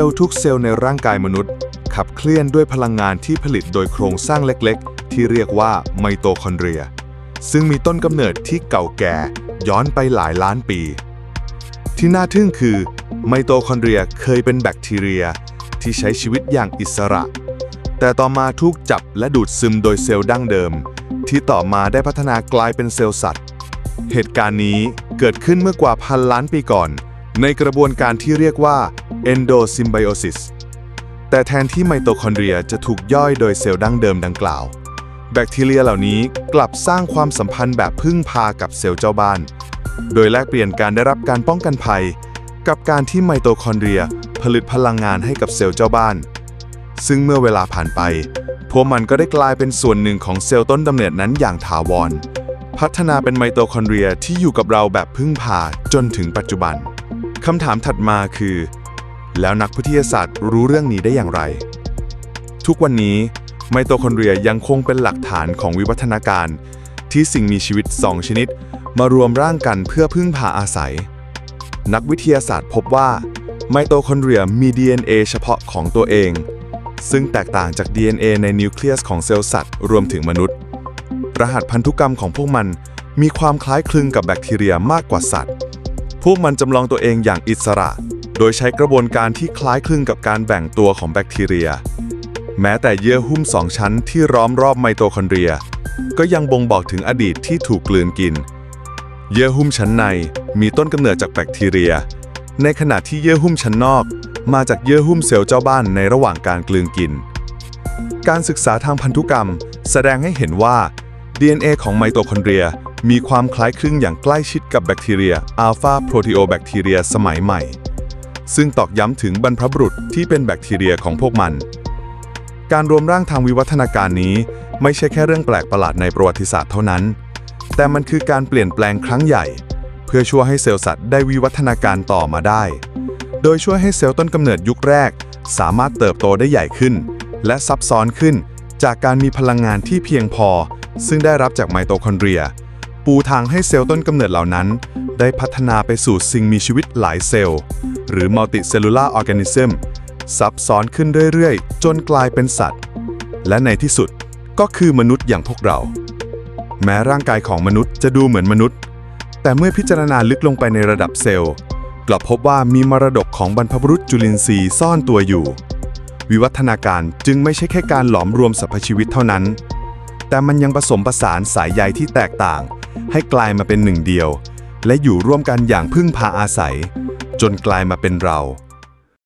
ลล์ทุกเซลล์ในร่างกายมนุษย์ ขับเคลื่อนด้วยพลังงานที่ผลิตโดยโครงสร้างเล็กๆ ที่เรียกว่าไมโตคอนเดรีย ซึ่งมีต้นกำเนิดที่เก่าแก่ย้อนไปหลายล้านปี ที่น่าทึ่งคือไมโตคอนเดรียเคยเป็นแบคทีเรีย ที่ใช้ชีวิตอย่างอิสระ แต่ต่อมาถูกจับและดูดซึมโดยเซลล์ดั้งเดิม ที่ต่อมาได้พัฒนากลายเป็นเซลล์สัตว์ เหตุการณ์นี้เกิดขึ้นเมื่อกว่าพันล้านปีก่อน ในกระบวนการที่เรียกว่า endosymbiosis แต่แทนที่ไมโตคอนเดรียจะถูกย่อยโดยเซลล์ดั้งเดิมดังกล่าว แบคทีเรียเหล่านี้กลับสร้างความสัมพันธ์แบบพึ่งพากับเซลล์เจ้าบ้าน โดยแลกเปลี่ยนการได้รับการป้องกันภัย กับการที่ไมโตคอนเดรียผลิตพลังงานให้กับเซลล์เจ้าบ้าน ซึ่งเมื่อเวลาผ่านไป พวกมันก็ได้กลายเป็นส่วนหนึ่งของเซลล์ต้นกำเนิดนั้นอย่างถาวร พัฒนาเป็นไมโตคอนเดรียที่อยู่กับเราแบบพึ่งพาจนถึงปัจจุบัน คำถามถัดมาคือ แล้วนักวิทยาศาสตร์รู้เรื่องนี้ได้อย่างไร ทุกวันนี้ไมโตคอนเดรียยังคงเป็นหลักฐานของวิวัฒนาการ ที่สิ่งมีชีวิต 2 ชนิด มารวมร่างกันเพื่อพึ่งพาอาศัย นักวิทยาศาสตร์พบว่าไมโตคอนเดรียมี DNA เฉพาะของตัวเอง ซึ่งแตกต่างจาก DNA ในนิวเคลียสของเซลล์สัตว์ รวมถึงมนุษย์ รหัสพันธุกรรมของพวกมันมีความคล้ายคลึงกับแบคทีเรียมากกว่าสัตว์ พวกมันจำลองตัวเองอย่างอิสระ โดยใช้กระบวนการที่คล้ายคลึงกับการแบ่งตัวของแบคทีเรีย แม้แต่เยื่อหุ้มสองชั้นที่ล้อมรอบไมโตคอนเดรีย ก็ยังบ่งบอกถึงอดีตที่ถูกกลืนกิน เยื่อหุ้มชั้นในมีต้นกำเนิดจากแบคทีเรีย ในขณะที่เยื่อหุ้มชั้นนอก มาจากเยื่อหุ้มเซลล์เจ้าบ้านในระหว่างการกลืนกิน การศึกษาทางพันธุกรรม แสดงให้เห็นว่า DNA ของไมโตคอนเดรีย มีความคล้ายคลึงอย่างใกล้ชิดกับแบคทีเรียอัลฟาโปรตีโอแบคทีเรียสมัยใหม่ ซึ่งตอกย้ำถึงบรรพบุรุษที่เป็นแบคทีเรียของพวกมัน การรวมร่างทางวิวัฒนาการนี้ไม่ใช่แค่เรื่องแปลกประหลาดในประวัติศาสตร์เท่านั้น แต่มันคือการเปลี่ยนแปลงครั้งใหญ่ เพื่อช่วยให้เซลล์สัตว์ได้วิวัฒนาการต่อมาได้ โดยช่วยให้เซลล์ต้นกำเนิดยุคแรก สามารถเติบโตได้ใหญ่ขึ้น และซับซ้อนขึ้น จากการมีพลังงานที่เพียงพอ ซึ่งได้รับจากไมโตคอนเดรีย ปูทางให้เซลล์ต้นกำเนิดเหล่านั้น ได้พัฒนาไปสู่สิ่งมีชีวิตหลายเซลล์ หรือ multicellular organism ซับซ้อนขึ้นเรื่อยๆ จนกลายเป็นสัตว์ และในที่สุดก็คือมนุษย์อย่างพวกเรา แม้ร่างกายของมนุษย์จะดูเหมือนมนุษย์ แต่เมื่อพิจารณาลึกลงไปในระดับเซลล์ กลับพบว่ามีมรดกของบรรพบุรุษจุลินทรีย์ซ่อนตัวอยู่ วิวัฒนาการจึงไม่ใช่แค่การหลอมรวมสรรพชีวิตเท่านั้น แต่มันยังผสมผสานสายใยที่แตกต่าง ให้กลายมาเป็นหนึ่งเดียว และอยู่ร่วมกันอย่างพึ่งพาอาศัย จนกลายมาเป็นเรา